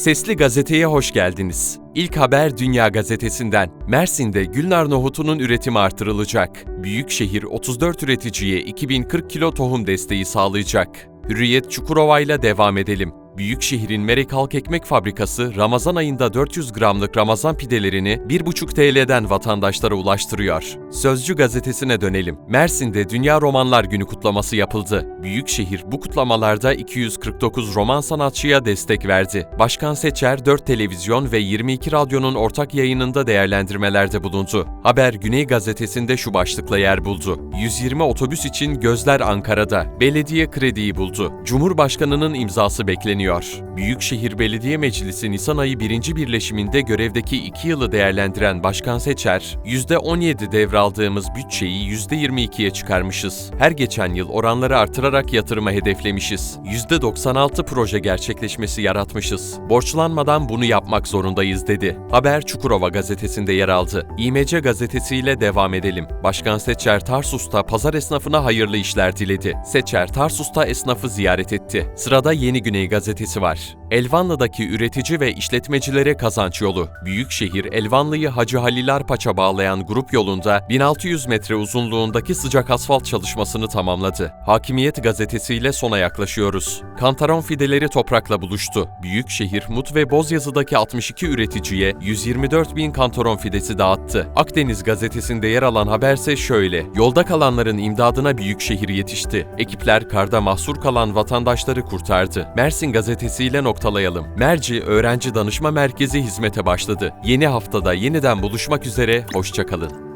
Sesli Gazete'ye hoş geldiniz. İlk haber Dünya Gazetesi'nden. Mersin'de Gülnar nohutunun üretimi artırılacak. Büyükşehir 34 üreticiye 2040 kilo tohum desteği sağlayacak. Hürriyet Çukurova ile devam edelim. Büyükşehir'in Merek Halk Ekmek Fabrikası Ramazan ayında 400 gramlık Ramazan pidelerini 1,5 TL'den vatandaşlara ulaştırıyor. Sözcü gazetesine dönelim. Mersin'de Dünya Romanlar Günü kutlaması yapıldı. Büyükşehir bu kutlamalarda 249 roman sanatçıya destek verdi. Başkan Seçer 4 televizyon ve 22 radyonun ortak yayınında değerlendirmelerde bulundu. Haber Güney Gazetesi'nde şu başlıkla yer buldu. 120 otobüs için gözler Ankara'da. Belediye krediyi buldu. Cumhurbaşkanının imzası bekleniyor. Büyükşehir Belediye Meclisi Nisan ayı 1. birleşiminde görevdeki 2 yılı değerlendiren Başkan Seçer, %17 devraldığımız bütçeyi %22'ye çıkarmışız. Her geçen yıl oranları artırarak yatırıma hedeflemişiz. %96 proje gerçekleşmesi yaratmışız. Borçlanmadan bunu yapmak zorundayız dedi. Haber Çukurova gazetesinde yer aldı. İMC gazetesiyle devam edelim. Başkan Seçer Tarsus'ta pazar esnafına hayırlı işler diledi. Seçer Tarsus'ta esnafı ziyaret etti. Sırada Yeni Güney gazetesi var. Elvanlı'daki üretici ve işletmecilere kazanç yolu. Büyükşehir Elvanlı'yı Hacı Halilar Paça bağlayan grup yolunda 1600 metre uzunluğundaki sıcak asfalt çalışmasını tamamladı. Hakimiyet gazetesiyle sona yaklaşıyoruz. Kantaron fideleri toprakla buluştu. Büyükşehir Mut ve Bozyazı'daki 62 üreticiye 124 bin kantaron fidesi dağıttı. Akdeniz gazetesinde yer alan haberse şöyle. Yolda kalanların imdadına Büyükşehir yetişti. Ekipler karda mahsur kalan vatandaşları kurtardı. Mersin gazetesiyle noktalayalım. Merci Öğrenci Danışma Merkezi hizmete başladı. Yeni haftada yeniden buluşmak üzere, hoşçakalın.